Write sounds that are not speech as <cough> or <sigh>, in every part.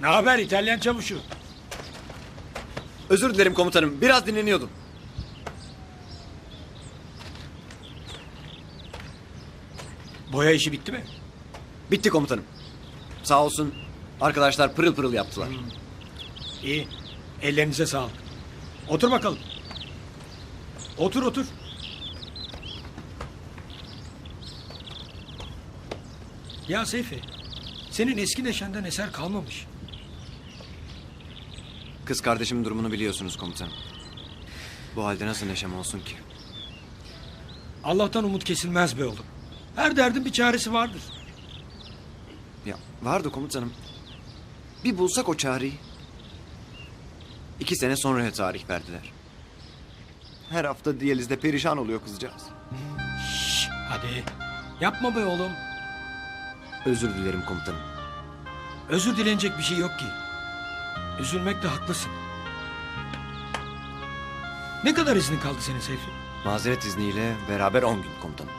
Ne haber İtalyan çavuşu? Özür dilerim komutanım. Biraz dinleniyordum. Boya işi bitti mi? Bitti komutanım. Sağ olsun arkadaşlar pırıl pırıl yaptılar. İyi. Ellerinize sağlık. Otur bakalım. Otur otur. Ya Seyfi, senin eski neşenden eser kalmamış. Kız kardeşimin durumunu biliyorsunuz komutanım. Bu halde nasıl neşem olsun ki? Allah'tan umut kesilmez be oğlum. Her derdin bir çaresi vardır. Ya vardı komutanım. Bir bulsak o çareyi. İki sene sonraya tarih verdiler. Her hafta diyalizde perişan oluyor kızcağız. Şş, hadi. Yapma be oğlum. Özür dilerim komutanım. Özür dilenecek bir şey yok ki. Üzülmekte haklısın. Ne kadar iznin kaldı senin Seyfi? Mazeret izniyle beraber 10 gün komutanım.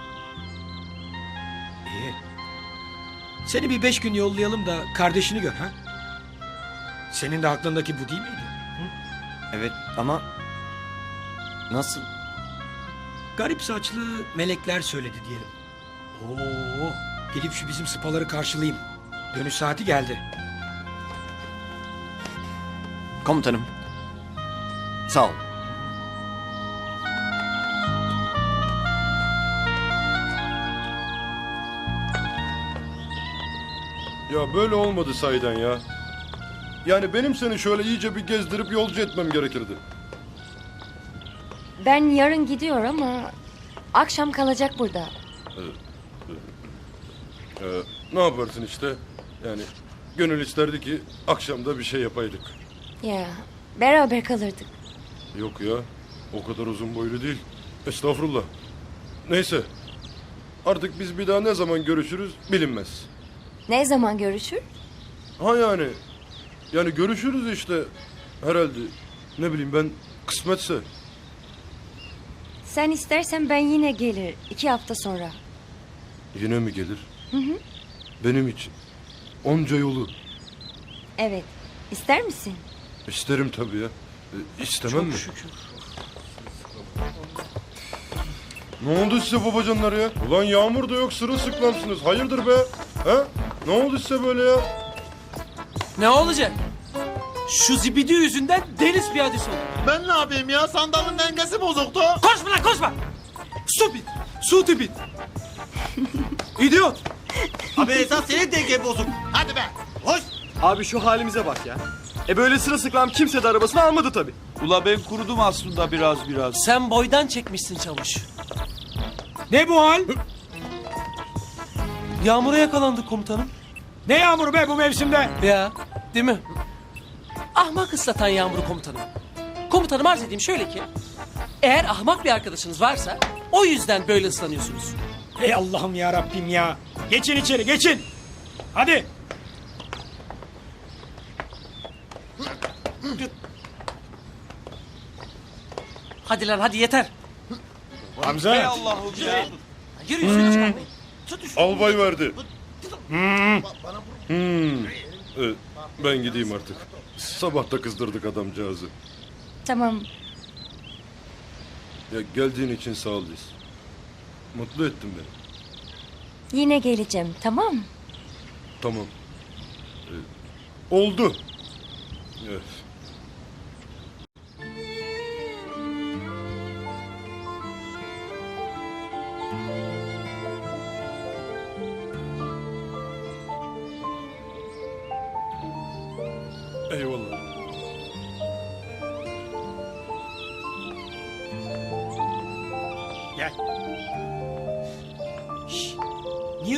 İyi. Seni bir beş gün yollayalım da kardeşini gör ha? Senin de aklındaki bu değil miydi? Evet ama nasıl? Garip saçlı melekler söyledi diyelim. Oo, gelip şu bizim sıpaları karşılayayım. Dönüş saati geldi. Komutanım. Sağ ol. Ya böyle olmadı sayeden ya. Yani benim seni şöyle iyice bir gezdirip yolcu etmem gerekirdi. Ben yarın gidiyor ama akşam kalacak burada. Ee, ne yaparsın işte? Yani gönül isterdi ki akşamda bir şey yapaydık. Ya beraber kalırdık. Yok ya o kadar uzun boylu değil. Estağfurullah. Neyse. Artık biz bir daha ne zaman görüşürüz bilinmez. Ne zaman görüşür? Ha yani. Yani görüşürüz işte. Herhalde. Ne bileyim ben kısmetse. Sen istersen ben yine gelir iki hafta sonra. Yine mi gelir? Benim için. Onca yolu. Evet. İster misin? İsterim tabii ya. E, istemem mi? Ne oldu size babacanlar ya? Ulan yağmur da yok sırılsıklamsınız. Hayırdır be? Ha? Ne oldu size böyle ya? Ne olacak? Şu zibidi yüzünden deniz piyadesi oldu. Ben ne yapayım ya? Sandalın dengesi bozuktu. Koşma lan koşma! Stupid! Stupid! İdiot! Abi esas senin dengen bozuk. Hadi be. Abi şu halimize bak ya. E böyle sırılsıklam kimse de arabasını almadı tabii. Ula ben kurudum aslında biraz biraz. Sen boydan çekmişsin çavuş. Ne bu hal? Yağmura yakalandık komutanım. Ne yağmuru be bu mevsimde? Ya değil mi? Ahmak ıslatan yağmuru komutanım. Komutanım arz edeyim şöyle ki. Eğer ahmak bir arkadaşınız varsa o yüzden böyle ıslanıyorsunuz. Ey Allah'ım ya Rabbim ya. Geçin içeri geçin. Hadi. Hadi lan hadi yeter. Hamza. Ey Allah'ım ya. Yürü yüzünü çıkarmayın. Albay verdi. Hmm. E, ben gideyim artık. Sabah da kızdırdık adamcağızı. Tamam. Ya geldiğin için sağ ol Liz. Mutlu ettin beni. Yine geleceğim tamam mı? Tamam. E, oldu. Evet.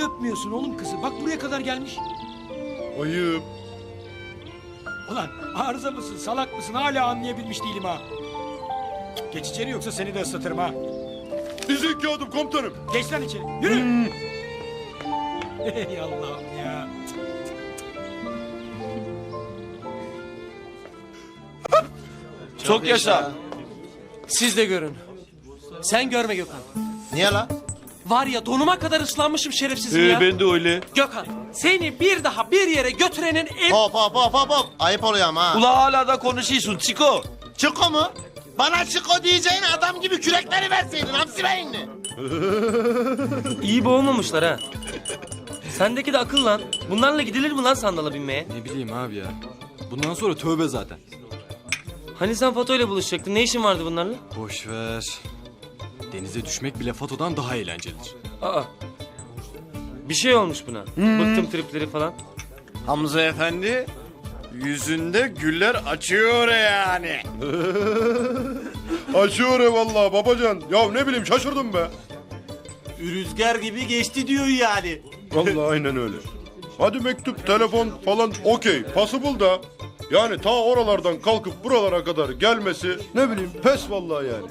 Niye öpmüyorsun oğlum kızı? Bak buraya kadar gelmiş. Ayıp. Ulan arıza mısın salak mısın hala anlayabilmiş değilim ha. Geç içeri yoksa seni de ıslatırım ha. İzin kağıdım komutanım. Geç lan içeri yürü. Ey Allah'ım ya. Çok yaşa. Siz de görün. Sen görme Gökhan. Niye la? Var ya donuma kadar ıslanmışım şerefsizim ya. Ee, ben de öyle. Gökhan Seni bir daha bir yere götürenin em... Hop hop hop hop hop. Ayıp oluyor ama ha. Ula hala da konuşuyorsun Çiko. Çiko mu? Bana Çiko diyeceğin adam gibi kürekleri verseydin hamsi beyinli. <laughs> İyi boğulmamışlar ha. Sendeki de akıl lan. Bunlarla gidilir mi lan sandala binmeye? Ne bileyim abi ya. Bundan sonra tövbe zaten. Hani sen Fato ile buluşacaktın? Ne işin vardı bunlarla? Boş ver. Denize düşmek bile fotodan daha eğlencelidir. Aa. Bir şey olmuş buna. Bıktım tripleri falan. Hamza efendi yüzünde güller açıyor yani. <laughs> Açıyor vallahi babacan. Ya ne bileyim şaşırdım be. Rüzgar gibi geçti diyor yani. Vallahi aynen öyle. Hadi mektup, telefon falan okey, possible da. Yani ta oralardan kalkıp buralara kadar gelmesi ne bileyim pes vallahi yani.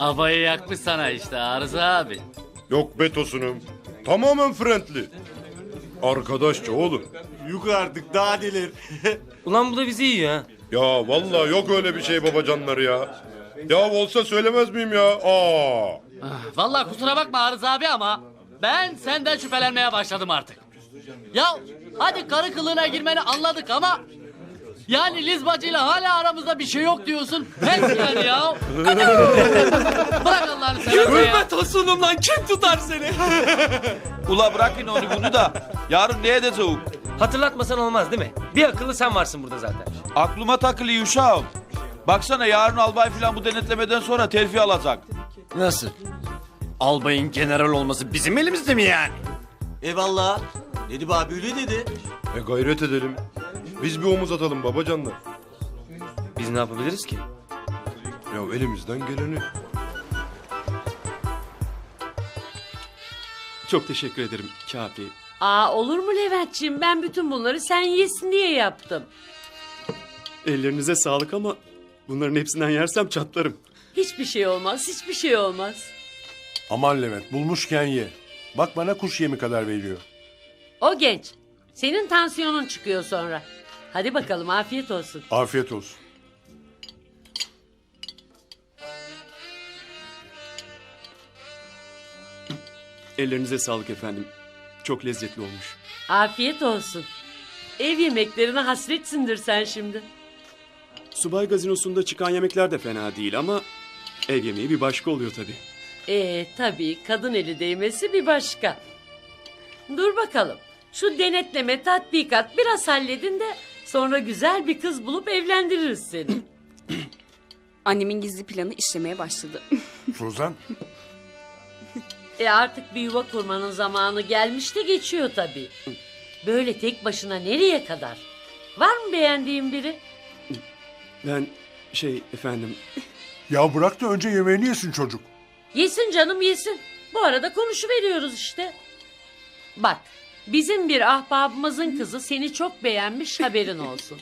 Abayı yakmış sana işte Arıza abi. Yok betosunum. Tamamen friendly. Arkadaşça oğlum. Yok artık daha neler. <laughs> Ulan bu da bizi yiyor ha. Ya vallahi yok öyle bir şey babacanlar ya. Ya olsa söylemez miyim ya? Aa. Vallahi kusura bakma Arıza abi ama ben senden şüphelenmeye başladım artık. Ya hadi karı kılığına girmeni anladık ama yani Liz bacıyla hala aramızda bir şey yok diyorsun. Pes yani ya. <laughs> Bırak Allah'ını seversen ya. Hürmet olsunum lan kim tutar seni? <laughs> Ula bırakın onu bunu da. Yarın neye de soğuk. Hatırlatmasan olmaz değil mi? Bir akıllı sen varsın burada zaten. Aklıma takılıyor uşağım. Baksana yarın albay filan bu denetlemeden sonra terfi alacak. Nasıl? Albayın general olması bizim elimizde mi yani? Eyvallah. Nedip abi öyle dedi. E gayret edelim. Biz bir omuz atalım babacanlar. Biz ne yapabiliriz ki? Ya elimizden geleni. Çok teşekkür ederim Kafi. Aa olur mu Leventciğim? Ben bütün bunları sen yesin diye yaptım. Ellerinize sağlık ama bunların hepsinden yersem çatlarım. Hiçbir şey olmaz, hiçbir şey olmaz. Aman Levent bulmuşken ye. Bak bana kuş yemi kadar veriyor. O genç. Senin tansiyonun çıkıyor sonra. Hadi bakalım afiyet olsun. Afiyet olsun. Ellerinize sağlık efendim. Çok lezzetli olmuş. Afiyet olsun. Ev yemeklerine hasretsindir sen şimdi. Subay gazinosunda çıkan yemekler de fena değil ama ev yemeği bir başka oluyor tabii. Ee tabii kadın eli değmesi bir başka. Dur bakalım. Şu denetleme, tatbikat biraz halledin de sonra güzel bir kız bulup evlendiririz seni. <clears throat> Annemin gizli planı işlemeye başladı. <laughs> Suzan. E artık bir yuva kurmanın zamanı gelmiş de geçiyor tabii. Böyle tek başına nereye kadar? Var mı beğendiğin biri? Ben şey efendim Ya bırak da önce yemeğini yesin çocuk. Yesin canım yesin. Bu arada konuşuveriyoruz işte. Bak bizim bir ahbabımızın kızı seni çok beğenmiş haberin olsun.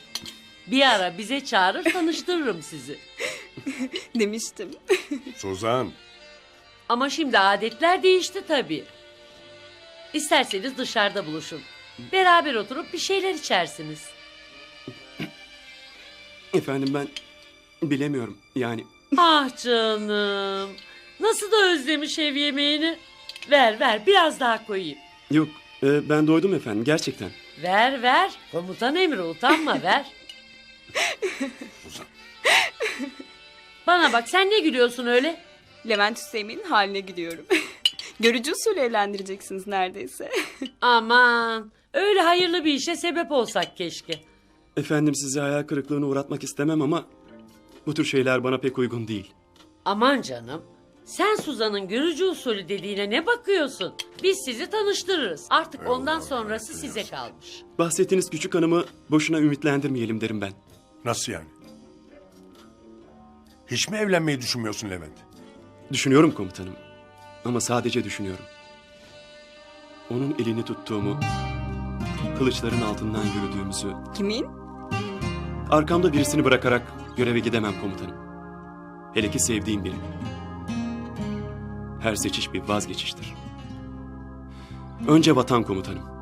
Bir ara bize çağırır tanıştırırım sizi. Demiştim. Suzan. Ama şimdi adetler değişti tabii. İsterseniz dışarıda buluşun. Beraber oturup bir şeyler içersiniz. efendim ben bilemiyorum yani Ah canım. Nasıl da özlemiş ev yemeğini. Ver ver biraz daha koyayım. yok e, ben doydum efendim gerçekten. Ver ver. Komutan emri utanma <laughs> ver. Bana bak sen ne gülüyorsun öyle? Levent Hüseyin'in haline gidiyorum. <laughs> Görücü usulü evlendireceksiniz neredeyse. <laughs> Aman öyle hayırlı bir işe sebep olsak keşke. Efendim sizi hayal kırıklığına uğratmak istemem ama bu tür şeyler bana pek uygun değil. Aman canım. Sen Suzan'ın görücü usulü dediğine ne bakıyorsun? Biz sizi tanıştırırız. Artık ondan sonrası size kalmış. Bahsettiğiniz küçük hanımı boşuna ümitlendirmeyelim derim ben. Nasıl yani? Hiç mi evlenmeyi düşünmüyorsun Levent? Düşünüyorum komutanım. Ama sadece düşünüyorum. Onun elini tuttuğumu, kılıçların altından yürüdüğümüzü, Kimin? arkamda birisini bırakarak göreve gidemem komutanım. Hele ki sevdiğim biri. Her seçiş bir vazgeçiştir. Önce vatan komutanım.